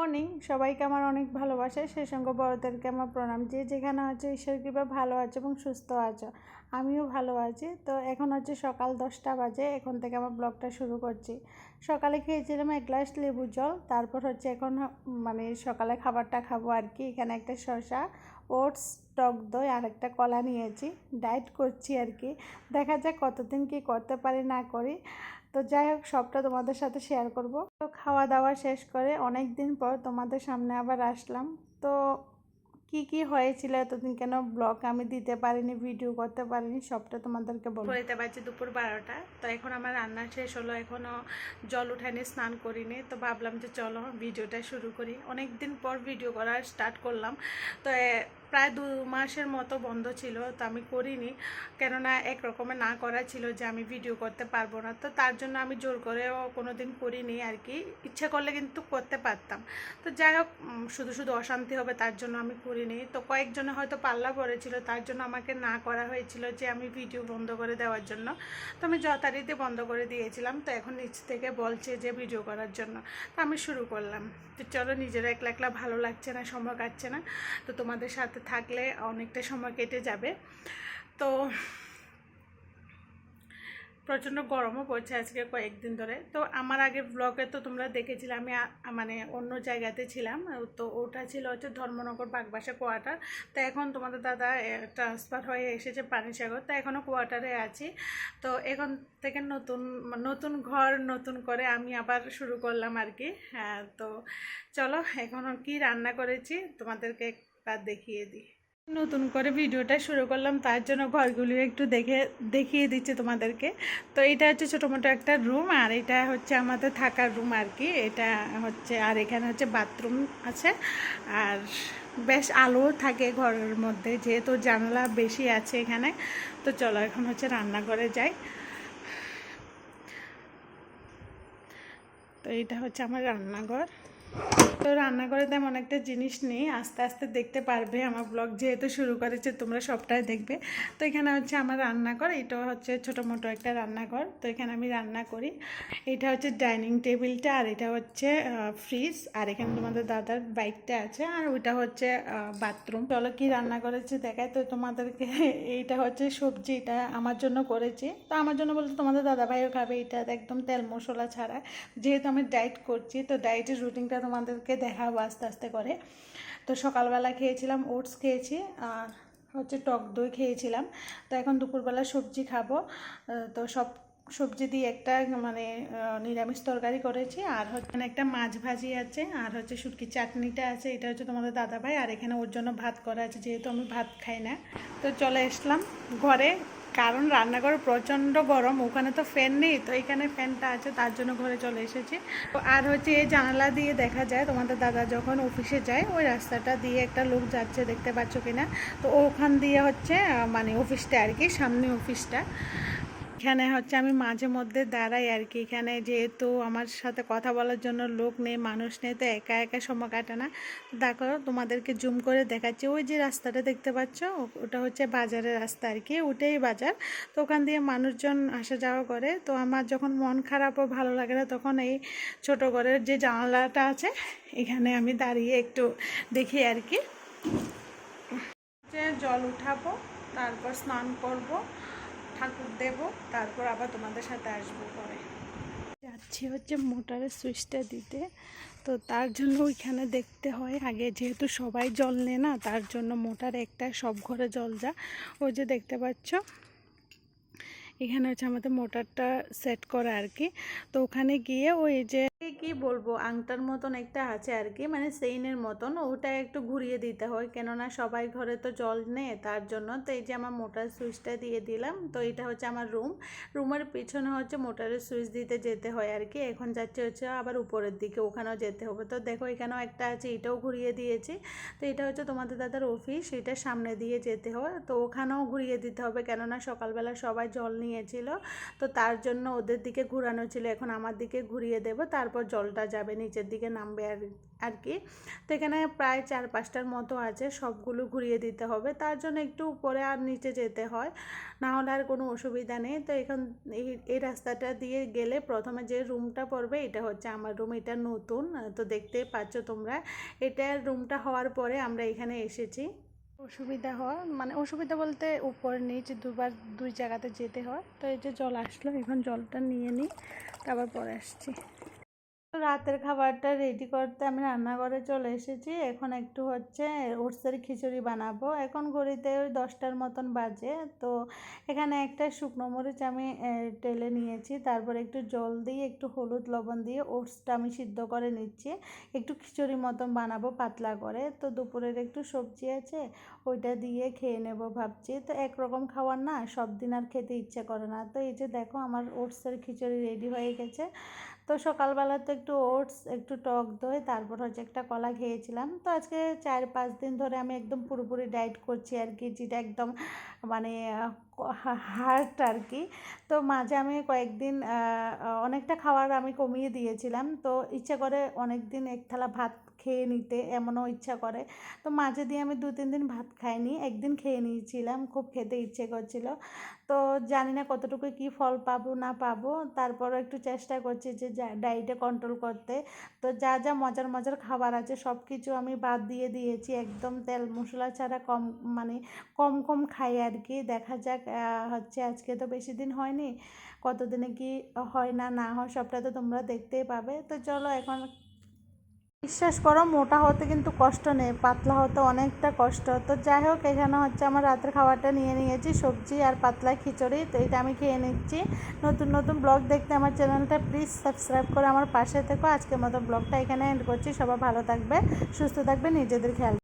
Morning, সবাইকে আমার অনেক ভালোবাসে। সেই সঙ্গে বড়দেরকে আমার প্রণাম। যে যেখানে আছে ঈশ্বর কৃপা ভালো আছে এবং সুস্থ আছো। আমিও ভালো আছি। তো এখন হচ্ছে সকাল দশটা বাজে, এখন থেকে আমার ব্লগটা শুরু করছি। সকালে খেয়েছিলাম এক গ্লাস লেবু জল, তারপর হচ্ছে এখন মানে সকালে খাবারটা খাব আর কি। এখানে একটা শসা, ওটস টক দই আর একটা কলা নিয়েছি। ডায়েট করছি আর কি। দেখা যাক কতদিন কি করতে পারি, না করি। তো যাই হোক, সবটা তোমাদের সাথে শেয়ার করব। তো খাওয়া দাওয়া শেষ করে অনেক দিন পর তোমাদের সামনে আবার আসলাম। তো কি কি হয়েছিল, এতদিন কেন ব্লগ আমি দিতে পারিনি ভিডিও করতে পারিনি, সবটা তোমাদেরকে বলব। বলতে পারছি দুপুর বারোটা। তো এখন আমার রান্না শেষ হলো এখনও জল উঠাইনি স্নান করিনি। তো ভাবলাম যে চলো ভিডিওটা শুরু করি। অনেক দিন পর ভিডিও করা স্টার্ট করলাম। তো প্রায় দু মাসের মতো বন্ধ ছিল, তো আমি করিনি। কেননা এক রকমের না করা ছিল যে আমি ভিডিও করতে পারব না। তো তার জন্য আমি জোর করেও কোনো দিন করিনি আর কি। ইচ্ছে করলে কিন্তু করতে পারতাম। তো যাই হোক শুধু শুধু অশান্তি হবে তার জন্য আমি করিনি। তো কয়েকজনে হয়তো পাল্লা পড়েছিল, তার জন্য আমাকে না করা হয়েছিল যে আমি ভিডিও বন্ধ করে দেওয়ার জন্য। তো আমি যথারীতি বন্ধ করে দিয়েছিলাম। তো এখন নিচ থেকে বলছে যে ভিডিও করার জন্য। তো আমি শুরু করলাম। তো চলো, নিজেরা একলা একলা ভালো লাগছে না সময় কাটছে না। তো তোমাদের সাথে থাকলে অনেকটা সময় কেটে যাবে। তো প্রচণ্ড গরমও পড়ছে আজকে কয়েকদিন ধরে। তো আমার আগের ব্লগে তো তোমরা দেখেছিলে, আমি মানে অন্য জায়গাতে ছিলাম। তো ওটা ছিল হচ্ছে ধর্মনগর বাগবাসা কোয়ার্টার তো এখন তোমাদের দাদা ট্রান্সফার হয়ে এসেছে পানিসাগর। তো এখনও কোয়ার্টারে আছি। তো এখন থেকে নতুন নতুন ঘর নতুন করে আমি আবার শুরু করলাম আর কি। হ্যাঁ তো চলো, এখন কি রান্না করেছি তোমাদেরকে একবার দেখিয়ে দিই। নতুন করে ভিডিওটা শুরু করলাম, তার জন্য ঘরগুলি একটু দেখে, দেখিয়ে দিচ্ছি তোমাদেরকে। তো এটা হচ্ছে ছোটো মোটো একটা রুম, আর এটা হচ্ছে আমাদের থাকার রুম আর কি। এটা হচ্ছে, আর এখানে হচ্ছে বাথরুম আছে। আর বেশ আলো থাকে ঘরের মধ্যে, যেহেতু জানলা বেশি আছে এখানে। তো চলো এখন হচ্ছে রান্নাঘরে যাই। তো এটা হচ্ছে আমার রান্নাঘর। তো রান্নাঘরে তেমন একটা জিনিস নেই। আস্তে আস্তে দেখতে পারবে আমার ব্লগ যেহেতু শুরু করেছে, তোমরা সবটাই দেখবে। তো এখানে হচ্ছে আমার রান্নাঘর, এটা হচ্ছে ছোটো মোটো একটা রান্নাঘর। তো এখানে আমি রান্না করি। এটা হচ্ছে ডাইনিং টেবিলটা আর এটা হচ্ছে ফ্রিজ। আর এখানে তোমাদের দাদার বাইকটা আছে আর ওইটা হচ্ছে বাথরুম। চলো কি রান্না করেছে দেখায় তো তোমাদেরকে এইটা হচ্ছে সবজি, এটা আমার জন্য করেছি। তো আমার জন্য বলতে তোমাদের দাদাভাইও খাবে, এটা একদম তেল মশলা ছাড়া। যেহেতু আমি ডায়েট করছি, তো ডায়েটের রুটিনটা তোমাদেরকে দেখাবো আস্তে আস্তে করে। তো সকালবেলা খেয়েছিলাম ওটস খেয়েছি, আর হচ্ছে টক দই খেয়েছিলাম। তো এখন দুপুরবেলা সবজি খাব। তো সব সবজি দিয়ে একটা মানে নিরামিষ তরকারি করেছি। আর হচ্ছে একটা মাছ ভাজি আছে, আর হচ্ছে শুটকি চাটনিটা আছে। এটা হচ্ছে তোমাদের দাদাভাই, আর এখানে ওর জন্য ভাত করা আছে, যেহেতু আমি ভাত খাই না। তো চলে আসলাম ঘরে। কারণ রান্নাঘর প্রচণ্ড গরম, ওখানে তো ফ্যান নেই, তো এখানে ফ্যানটা আছে, তার জন্য ঘরে চলে এসেছি। তো আর হচ্ছে এই জানালা দিয়ে দেখা যায়, তোমাদের দাদা যখন অফিসে যায়, ওই রাস্তাটা দিয়ে একটা লোক যাচ্ছে, দেখতে পাচ্ছ কিনা? তো ওখান দিয়ে হচ্ছে মানে অফিসটা আর কি, সামনে অফিসটা এখানে হচ্ছে আমি মাঝে মধ্যে দাঁড়াই আর কি। এখানে যেহেতু আমার সাথে কথা বলার জন্য লোক নেই, মানুষ নেই, তো একা একা সময় কাটে না। দেখো, তোমাদেরকে জুম করে দেখাচ্ছি। ওই যে রাস্তাটা দেখতে পাচ্ছ, ওটা হচ্ছে বাজারের রাস্তা আর কি। ওটাই বাজার। তো ওখান দিয়ে মানুষজন আসা যাওয়া করে। তো আমার যখন মন খারাপ ও ভালো লাগে না, তখন এই ছোটো ঘরের যে জানালাটা আছে, এখানে আমি দাঁড়িয়ে একটু দেখি আর কি। জল উঠাবো, তারপর স্নান করব। ঠাকুর দেব, তারপর আবার তোমাদের সাথে আসব পরে। যাচ্ছি হচ্ছে মোটরের সুইচটা দিতে, তো তার জন্য ওইখানে দেখতে হয়, আগে যেহেতু সবাই জল নেয় না, তার জন্য মোটার একটা, সব ঘরে জল যা। ওই যে দেখতে পাচ্ছ, এখানে হচ্ছে আমাদের মোটরটা সেট করা আর কি। তো ওখানে গিয়ে ওই যে কি বলব? আংটার মতন একটা আছে আর কি মানে সেইনের মতন। ওটা একটু ঘুরিয়ে দিতে হয়, কেননা সবাই ঘরে তো জল নেই তার জন্য। তো এই যে আমার মোটার সুইচটা দিয়ে দিলাম, তো এটা হচ্ছে আমার রুম। রুমের পিছনে হচ্ছে মোটরের সুইচ দিতে যেতে হয় আর কি এখন যাচ্ছে হচ্ছে আবার উপরের দিকে, ওখানেও যেতে হবে। তো দেখো, এখানেও একটা আছে, এটাও ঘুরিয়ে দিয়েছি। তো এটা হচ্ছে তোমাদের দাদার অফিস, এটা সামনে দিয়ে যেতে হয়। তো ওখানেও ঘুরিয়ে দিতে হবে, কেননা সকালবেলা সবাই জল নিয়েছিল। তো তার জন্য ওদের দিকে ঘুরানো ছিল, এখন আমার দিকে ঘুরিয়ে দেব। তারপর জলটা যাবে নিচের দিকে নামবে আর আর কি। তো এখানে প্রায় চার পাঁচটার মতো আছে, সবগুলো ঘুরিয়ে দিতে হবে। তার জন্য একটু উপরে আর নিচে যেতে হয়, না হলে আর কোনো অসুবিধা নেই। তো এখন এই এই রাস্তাটা দিয়ে গেলে প্রথমে যে রুমটা পড়বে, এটা হচ্ছে আমার রুম, এটা নতুন। তো দেখতেই পাচ্ছ তোমরা এটার রুমটা হওয়ার পরে আমরা এখানে এসেছি। অসুবিধা হয় মানে অসুবিধা বলতে উপর, নিচ দুবার, দুই জায়গাতে যেতে হয়। তো এই যে জল আসলো, এখন জলটা নিয়ে নিই, তারপর পরে আসছি। তো রাতের খাবারটা রেডি করতে আমি রান্নাঘরে চলে এসেছি। এখন একটু হচ্ছে ওটসের খিচুড়ি বানাবো। এখন ঘড়িতে ওই দশটার মতন বাজে। তো এখানে একটা শুকনো মরিচ আমি টেলে নিয়েছি। তারপর একটু জল দিয়ে, একটু হলুদ লবণ দিয়ে ওটসটা আমি সিদ্ধ করে নিচ্ছি। একটু খিচুড়ি মতন বানাবো পাতলা করে। তো দুপুরের একটু সবজি আছে, ওইটা দিয়ে খেয়ে নেব ভাবছি। তো একরকম খাবার না সব দিন আর খেতে ইচ্ছে করে না। তো এই যে দেখো আমার ওটসের খিচুড়ি রেডি হয়ে গেছে। তো সকালবেলা তো একটু ওটস, একটু টক দই, তারপর হচ্ছে একটা কলা খেয়েছিলাম। তো আজকে চার পাঁচ দিন ধরে আমি একদম পুরোপুরি ডায়েট করছি আর কি, যেটা একদম মানে হার্ট আর কি তো মাঝে আমি কয়েকদিন অনেকটা খাবার আমি কমিয়ে দিয়েছিলাম। তো ইচ্ছা করে অনেক দিন এক থালা ভাত খেয়ে নিতে এমনও ইচ্ছা করে। তো মাঝে দিয়ে আমি দু তিন দিন ভাত খাইনি, একদিন খেয়ে নিয়েছিলাম, খুব খেতে ইচ্ছে করছিল। তো জানি না কতটুকু কি ফল পাবো, না পাবো, তারপরও একটু চেষ্টা করছি যে ডায়েটে কন্ট্রোল করতে। তো যা যা মজার মজার খাবার আছে সব কিছু আমি বাদ দিয়ে দিয়েছি। একদম তেল মশলা ছাড়া কম মানে কম কম খাই আর কি দেখা যাক হচ্ছে আজকে তো বেশি দিন হয়নি। কতদিনে কি হয় না না হয় সবটা তো তোমরা দেখতেই পাবে। তো চলো এখন বিশ্বাস করো মোটা হতে কিন্তু কষ্ট নেই, পাতলা হতে অনেকটা কষ্ট। তো যাই হোক, এখানে হচ্ছে আমার রাতের খাবারটা নিয়ে নিয়েছি, সবজি আর পাতলা খিচুড়ি। তো এটা আমি খেয়ে নিচ্ছি। নতুন নতুন ব্লগ দেখতে আমার চ্যানেলটা প্লিজ সাবস্ক্রাইব করে আমার পাশে থেকো। আজকের মতো ব্লগটা এখানে এন্ড করছি। সবাই ভালো থাকবে, সুস্থ থাকবে, নিজেদের খেয়াল